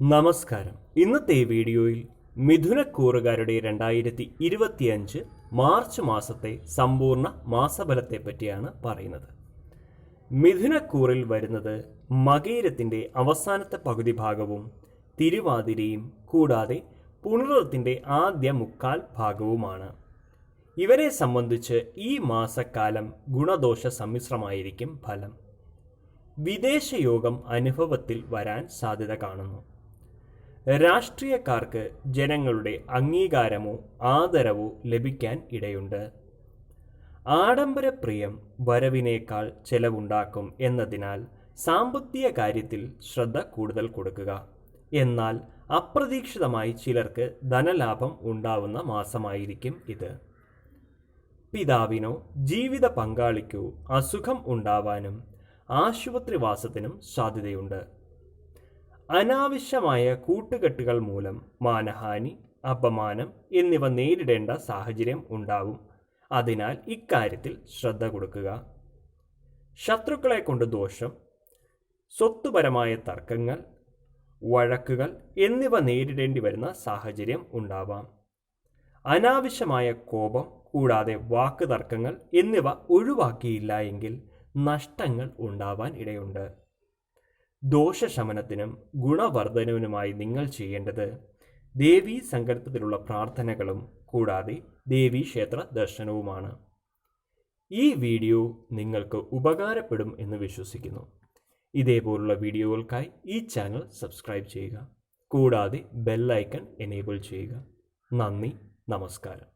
നമസ്കാരം. ഇന്നത്തെ വീഡിയോയിൽ മിഥുനക്കൂറുകാരുടെ രണ്ടായിരത്തി ഇരുപത്തിയഞ്ച് മാർച്ച് മാസത്തെ സമ്പൂർണ മാസഫലത്തെ പറ്റിയാണ് പറയുന്നത്. മിഥുനക്കൂറിൽ വരുന്നത് മകീരത്തിന്റെ അവസാനത്തെ പകുതി ഭാഗവും തിരുവാതിരയും കൂടാതെ പുണർത്തിന്റെ ആദ്യ മുക്കാൽ ഭാഗവുമാണ്. ഇവരെ സംബന്ധിച്ച് ഈ മാസക്കാലം ഗുണദോഷ സമ്മിശ്രമായിരിക്കും ഫലം. വിദേശയോഗം അനുഭവത്തിൽ വരാൻ സാധ്യത കാണുന്നു. രാഷ്ട്രീയക്കാർക്ക് ജനങ്ങളുടെ അംഗീകാരമോ ആദരവോ ലഭിക്കാൻ ഇടയുണ്ട്. ആഡംബരപ്രിയം വരവിനേക്കാൾ ചെലവുണ്ടാക്കും എന്നതിനാൽ സാമ്പത്തിക കാര്യത്തിൽ ശ്രദ്ധ കൂടുതൽ കൊടുക്കുക. എന്നാൽ അപ്രതീക്ഷിതമായി ചിലർക്ക് ധനലാഭം ഉണ്ടാവുന്ന മാസമായിരിക്കും ഇത്. പിതാവിനോ ജീവിത പങ്കാളിക്കോ അസുഖം ഉണ്ടാവാനും ആശുപത്രിവാസത്തിനും സാധ്യതയുണ്ട്. അനാവശ്യമായ കൂട്ടുകെട്ടുകൾ മൂലം മാനഹാനി അപമാനം എന്നിവ നേരിടേണ്ട സാഹചര്യം ഉണ്ടാവും. അതിനാൽ ഇക്കാര്യത്തിൽ ശ്രദ്ധ കൊടുക്കുക. ശത്രുക്കളെ കൊണ്ട് ദോഷം സ്വത്തുപരമായ തർക്കങ്ങൾ വഴക്കുകൾ എന്നിവ നേരിടേണ്ടി വരുന്ന സാഹചര്യം ഉണ്ടാവാം. അനാവശ്യമായ കോപം കൂടാതെ വാക്ക് തർക്കങ്ങൾ എന്നിവ ഒഴിവാക്കിയില്ല എങ്കിൽ നഷ്ടങ്ങൾ ഉണ്ടാവാൻ ഇടയുണ്ട്. ദോഷശമനത്തിനും ഗുണവർദ്ധനവിനുമായി നിങ്ങൾ ചെയ്യേണ്ടത് ദേവീ സങ്കല്പത്തിലുള്ള പ്രാർത്ഥനകളും കൂടാതെ ദേവീ ക്ഷേത്ര ദർശനവുമാണ്. ഈ വീഡിയോ നിങ്ങൾക്ക് ഉപകാരപ്പെടും എന്ന് വിശ്വസിക്കുന്നു. ഇതേപോലുള്ള വീഡിയോകൾക്കായി ഈ ചാനൽ സബ്സ്ക്രൈബ് ചെയ്യുക. കൂടാതെ ബെല്ലൈക്കൺ എനേബിൾ ചെയ്യുക. നന്ദി നമസ്കാരം.